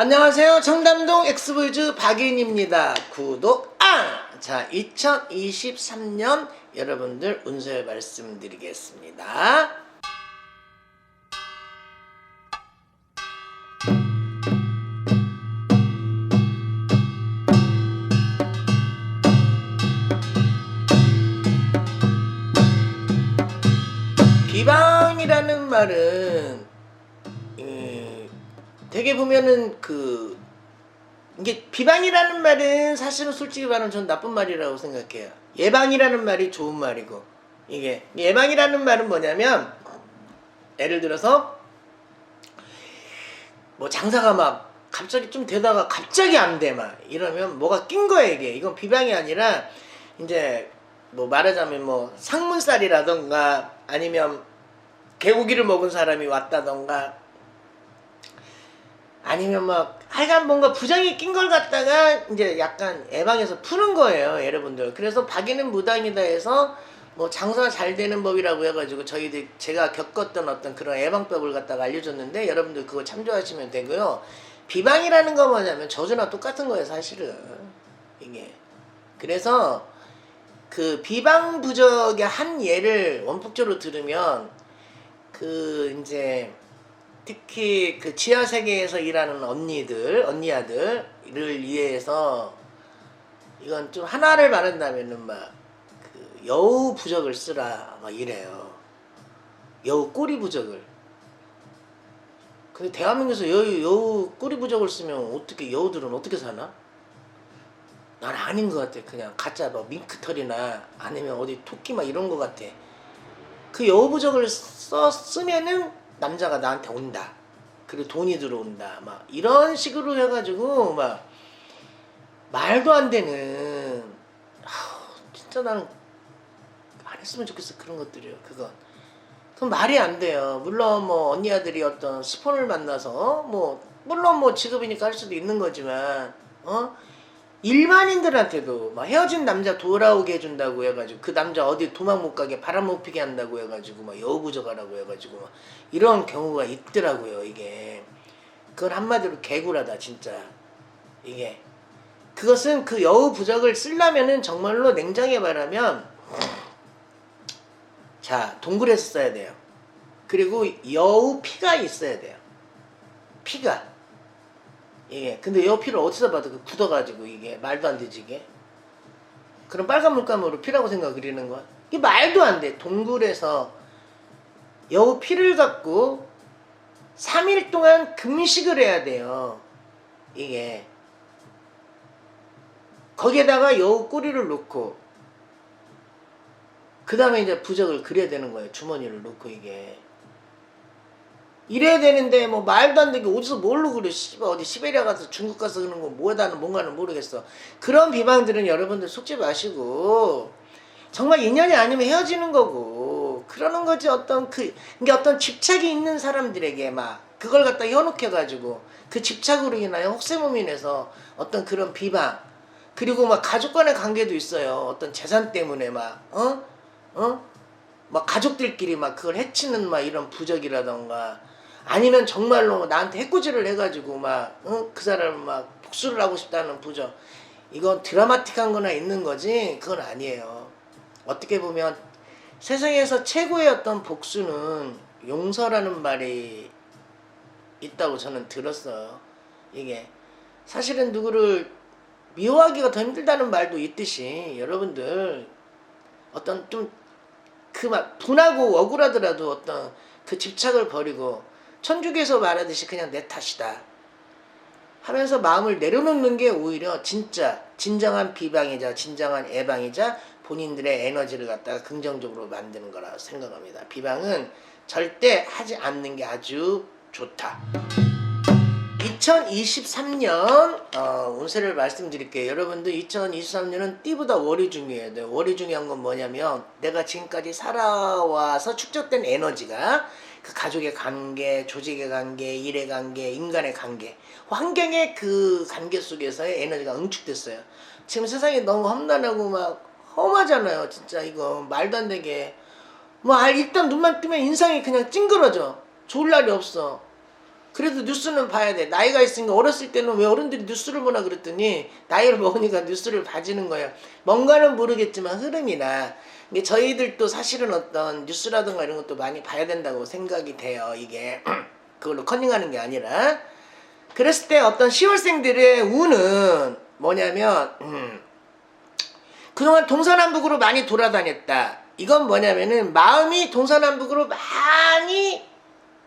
안녕하세요. 청담동 엑스보이즈 박윤입니다. 구독 아! 자, 2023년 여러분들 운세 말씀드리겠습니다. 비방이라는 말은 음, 되게 보면은 그 이게 비방이라는 말은 사실은 솔직히 말하면 전 나쁜 말이라고 생각해요. 예방이라는 말이 좋은 말이고 이게 예방이라는 말은 뭐냐면 예를 들어서 뭐 장사가 막 갑자기 좀 되다가 갑자기 안 돼 막 이러면 뭐가 낀 거야 이게 이건 비방이 아니라 이제 뭐 말하자면 뭐 상문살이라던가 아니면 개고기를 먹은 사람이 왔다던가 아니면 막 하여간 뭔가 부정이 낀 걸 갖다가 이제 약간 예방해서 푸는 거예요 여러분들. 그래서 박이는 무당이다 해서 뭐 장사 잘 되는 법이라고 해가지고 저희들 제가 겪었던 어떤 그런 예방법을 갖다가 알려줬는데 여러분들 그거 참조하시면 되고요. 비방이라는 거 뭐냐면 저주나 똑같은 거예요 사실은. 이게. 그래서 그 비방 부적의 한 예를 원폭적으로 들으면 그 이제 특히 그 지하 세계에서 일하는 언니들, 언니 아들을 위해서 이건 좀 하나를 말한다면은 막 그 여우 부적을 쓰라 막 이래요. 여우 꼬리 부적을. 근데 대한민국에서 여우, 여우 꼬리 부적을 쓰면 어떻게 여우들은 어떻게 사나? 난 아닌 것 같아. 그냥 가짜 뭐 밍크털이나 아니면 어디 토끼 막 이런 것 같아. 그 여우 부적을 써 쓰면은 남자가 나한테 온다. 그리고 돈이 들어온다. 막 이런 식으로 해가지고 막 말도 안 되는 아우, 진짜 나는 안 했으면 좋겠어 그런 것들이요. 그건 그건 말이 안 돼요. 물론 뭐 언니 아들이 어떤 스폰을 만나서 뭐 물론 뭐 직업이니까 할 수도 있는 거지만 어 일반인들한테도 막 헤어진 남자 돌아오게 해준다고 해가지고 그 남자 어디 도망 못 가게 바람 못 피게 한다고 해가지고 막 여우부족하라고 해가지고 막 이런 경우가 있더라고요 이게. 그건 한마디로 개구라다 진짜. 이게. 그것은 그 여우 부적을 쓰려면은 정말로 냉정히 말하면 자 동굴에서 써야 돼요. 그리고 여우 피가 있어야 돼요. 피가 이게. 근데 여우 피를 어디서 봐도 그 굳어가지고 이게 말도 안 되지 이게. 그럼 빨간 물감으로 피라고 생각 그리는 거야. 이게 말도 안 돼. 동굴에서 여우 피를 갖고 3일 동안 금식을 해야 돼요. 이게. 거기에다가 여우 꼬리를 놓고. 그 다음에 이제 부적을 그려야 되는 거예요. 주머니를 놓고 이게 이래야 되는데 뭐 말도 안 되게 어디서 뭘로 그래 씨발 어디 시베리아 가서 중국 가서 그런 거 뭐에다는 뭔가는 모르겠어 그런 비방들은 여러분들 속지 마시고 정말 인연이 아니면 헤어지는 거고 그러는 거지 어떤 그 이게 어떤 집착이 있는 사람들에게 막 그걸 갖다 해놓게 가지고 그 집착으로 인하여 혹세무민 해서 어떤 그런 비방 그리고 막 가족 간의 관계도 있어요 어떤 재산 때문에 막 어? 어? 막 가족들끼리 막 그걸 해치는 막 이런 부적이라던가 아니면 정말로 나한테 해코지를 해가지고 막 그 사람을 막 복수를 하고 싶다는 부적 이건 드라마틱한 거나 있는 거지? 그건 아니에요. 어떻게 보면 세상에서 최고의 어떤 복수는 용서라는 말이 있다고 저는 들었어요. 이게 사실은 누구를 미워하기가 더 힘들다는 말도 있듯이 여러분들 어떤 좀 그 막 분하고 억울하더라도 어떤 그 집착을 버리고 천주교에서 말하듯이 그냥 내 탓이다 하면서 마음을 내려놓는 게 오히려 진짜 진정한 비방이자 진정한 애방이자 본인들의 에너지를 갖다가 긍정적으로 만드는 거라 생각합니다. 비방은 절대 하지 않는 게 아주 좋다. 2023년 어, 운세를 말씀드릴게요. 여러분들 2023년은 띠보다 월이 중요해요. 네, 월이 중요한 건 뭐냐면 내가 지금까지 살아와서 축적된 에너지가 그 가족의 관계, 조직의 관계, 일의 관계, 인간의 관계, 환경의 그 관계 속에서의 에너지가 응축됐어요. 지금 세상이 너무 험난하고 막 험하잖아요. 진짜 이거 말도 안 되게. 뭐 아, 일단 눈만 뜨면 인상이 그냥 찡그러져. 좋을 날이 없어. 그래도 뉴스는 봐야 돼. 나이가 있으니까 어렸을 때는 왜 어른들이 뉴스를 보나 그랬더니 나이를 먹으니까 뉴스를 봐지는 거예요. 뭔가는 모르겠지만 흐름이나 근데 저희들도 사실은 어떤 뉴스라든가 이런 것도 많이 봐야 된다고 생각이 돼요. 이게 그걸로 커닝하는 게 아니라 그랬을 때 어떤 시월생들의 운은 뭐냐면 음, 그동안 동서남북으로 많이 돌아다녔다. 이건 뭐냐면은 마음이 동서남북으로 많이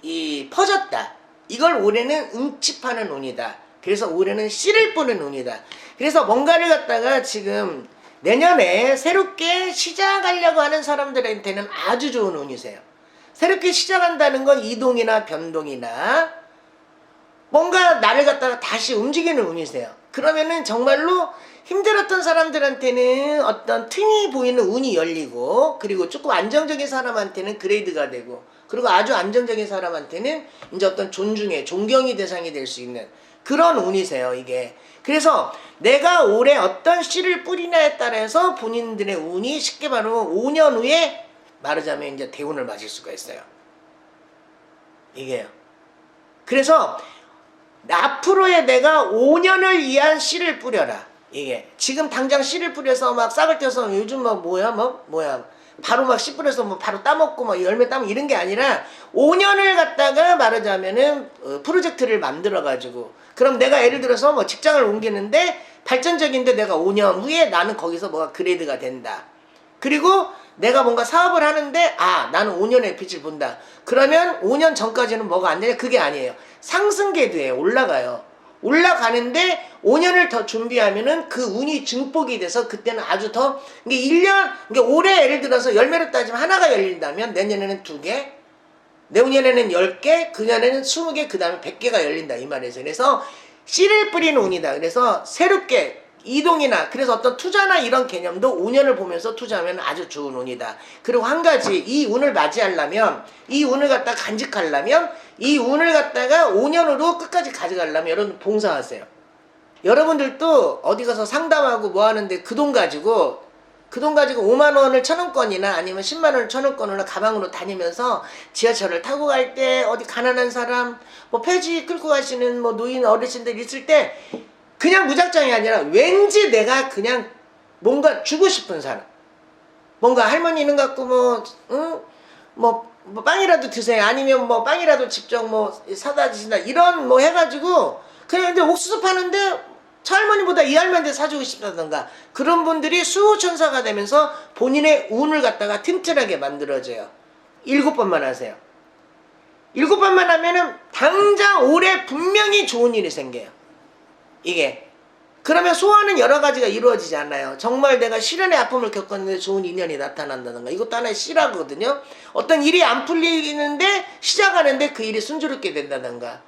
이 퍼졌다. 이걸 올해는 응집하는 운이다. 그래서 올해는 씨를 뿌는 운이다. 그래서 뭔가를 갖다가 지금 내년에 새롭게 시작하려고 하는 사람들한테는 아주 좋은 운이세요. 새롭게 시작한다는 건 이동이나 변동이나 뭔가 나를 갖다가 다시 움직이는 운이세요. 그러면은 정말로 힘들었던 사람들한테는 어떤 틈이 보이는 운이 열리고 그리고 조금 안정적인 사람한테는 그레이드가 되고 그리고 아주 안정적인 사람한테는 이제 어떤 존중의 존경이 대상이 될 수 있는 그런 운이세요 이게. 그래서 내가 올해 어떤 씨를 뿌리냐에 따라서 본인들의 운이 쉽게 말하면 5년 후에 말하자면 이제 대운을 맞을 수가 있어요. 이게요. 그래서 앞으로의 내가 5년을 위한 씨를 뿌려라. 이게. 지금 당장 씨를 뿌려서 막 싹을 떼서 요즘 막 뭐야 뭐 뭐야 바로 막씨 뿌려서 뭐 바로 따먹고 막 열매 따먹 이런 게 아니라 5년을 갖다가 말하자면은 어, 프로젝트를 만들어 가지고 그럼 내가 예를 들어서 뭐 직장을 옮기는데 발전적인데 내가 5년 후에 나는 거기서 뭐가 그레이드가 된다. 그리고 내가 뭔가 사업을 하는데 아 나는 5년의 빛을 본다. 그러면 5년 전까지는 뭐가 안 되냐 그게 아니에요. 상승 궤도에 올라가요. 올라가는데 5년을 더 준비하면은 그 운이 증폭이 돼서 그때는 아주 더 이게 1년 이게 올해 예를 들어서 열매로 따지면 하나가 열린다면 내년에는 두 개, 내후년에는 10개, 그년에는 20개, 그 다음에 100개가 열린다 이 말이죠. 그래서 씨를 뿌리는 운이다. 그래서 새롭게 이동이나 그래서 어떤 투자나 이런 개념도 5년을 보면서 투자하면 아주 좋은 운이다. 그리고 한 가지 이 운을 맞이하려면 이 운을 갖다 간직하려면 이 운을 갖다가 5년으로 끝까지 가져가려면 여러분 봉사하세요. 여러분들도 어디 가서 상담하고 뭐 하는데 그 돈 가지고 그 돈 가지고 5만 원을 천 원권이나 아니면 10만 원을 천 원권으로 가방으로 다니면서 지하철을 타고 갈 때 어디 가난한 사람 뭐 폐지 끌고 가시는 뭐 노인 어르신들 있을 때 그냥 무작정이 아니라 왠지 내가 그냥 뭔가 주고 싶은 사람. 뭔가 할머니 있는 것 같고 뭐, 응? 뭐, 뭐 빵이라도 드세요. 아니면 뭐 빵이라도 직접 뭐 사다 드신다. 이런 뭐 해가지고 그냥 이제 옥수수 파는데 저 할머니보다 이 할머니한테 사주고 싶다던가 그런 분들이 수호천사가 되면서 본인의 운을 갖다가 튼튼하게 만들어져요. 일곱 번만 하세요. 일곱 번만 하면은 당장 올해 분명히 좋은 일이 생겨요. 이게 그러면 소원은 여러 가지가 이루어지지 않나요? 정말 내가 실현의 아픔을 겪었는데 좋은 인연이 나타난다든가 이것도 하나의 실화거든요. 어떤 일이 안 풀리는데 시작하는데 그 일이 순조롭게 된다든가.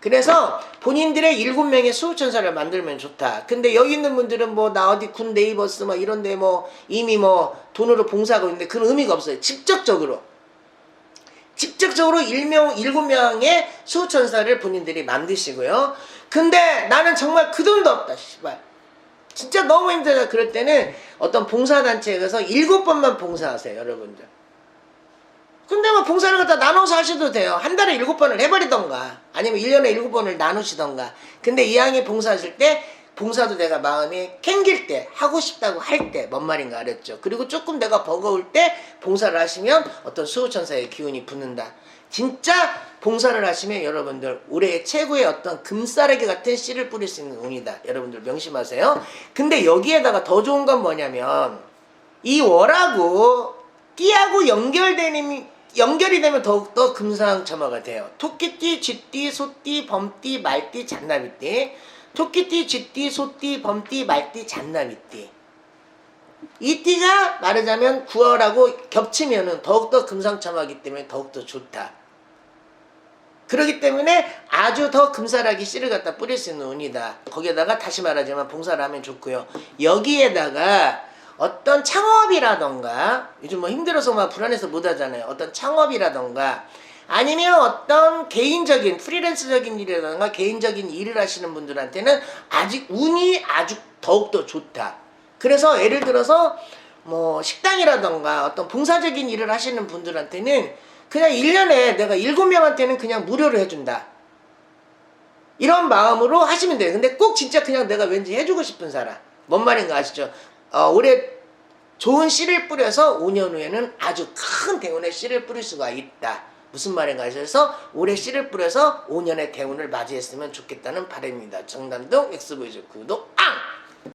그래서 본인들의 일곱 명의 수호천사를 만들면 좋다. 근데 여기 있는 분들은 뭐 나 어디 군 네이버스 뭐 이런데 뭐 이미 뭐 돈으로 봉사하고 있는데 그런 의미가 없어요. 직접적으로. 직접적으로 일명 일곱 명의 수호천사를 본인들이 만드시고요. 근데 나는 정말 그 돈도 없다, 씨발. 진짜 너무 힘들다. 그럴 때는 어떤 봉사단체에 가서 일곱 번만 봉사하세요, 여러분들. 근데 뭐 봉사를 갖다 나눠서 하셔도 돼요. 한 달에 일곱 번을 해버리던가. 아니면 일년에 일곱 번을 나누시던가. 근데 이왕에 봉사하실 때, 봉사도 내가 마음이 캥길 때, 하고 싶다고 할 때, 뭔 말인가 알았죠. 그리고 조금 내가 버거울 때, 봉사를 하시면 어떤 수호천사의 기운이 붙는다. 진짜 봉사를 하시면 여러분들 올해 최고의 어떤 금싸라기 같은 씨를 뿌릴 수 있는 운이다. 여러분들 명심하세요. 근데 여기에다가 더 좋은 건 뭐냐면 이 월하고 띠하고 연결되는 연결이 되면 더욱더 금상첨화가 돼요. 토끼띠, 쥐띠, 소띠, 범띠, 말띠, 잔나비띠. 토끼띠, 쥐띠, 소띠, 범띠, 말띠, 잔나비띠. 이 띠가 말하자면 9월하고 겹치면은 더욱더 금상첨화하기 때문에 더욱더 좋다. 그렇기 때문에 아주 더 금사라기 씨를 갖다 뿌릴 수 있는 운이다. 거기에다가 다시 말하자면 봉사를 하면 좋고요. 여기에다가 어떤 창업이라던가 요즘 뭐 힘들어서 막 불안해서 못 하잖아요. 어떤 창업이라던가 아니면 어떤 개인적인 프리랜서적인 일이라던가 개인적인 일을 하시는 분들한테는 아직 운이 아주 더욱더 좋다. 그래서 예를 들어서 뭐 식당이라던가 어떤 봉사적인 일을 하시는 분들한테는 그냥 1년에 내가 7명한테는 그냥 무료로 해준다. 이런 마음으로 하시면 돼요. 근데 꼭 진짜 그냥 내가 왠지 해주고 싶은 사람. 뭔 말인가 아시죠? 어, 올해 좋은 씨를 뿌려서 5년 후에는 아주 큰 대운의 씨를 뿌릴 수가 있다. 무슨 말인가 하셔서 올해 씨를 뿌려서 5년의 대운을 맞이했으면 좋겠다는 바람입니다. 정남동 엑스보이즈 구독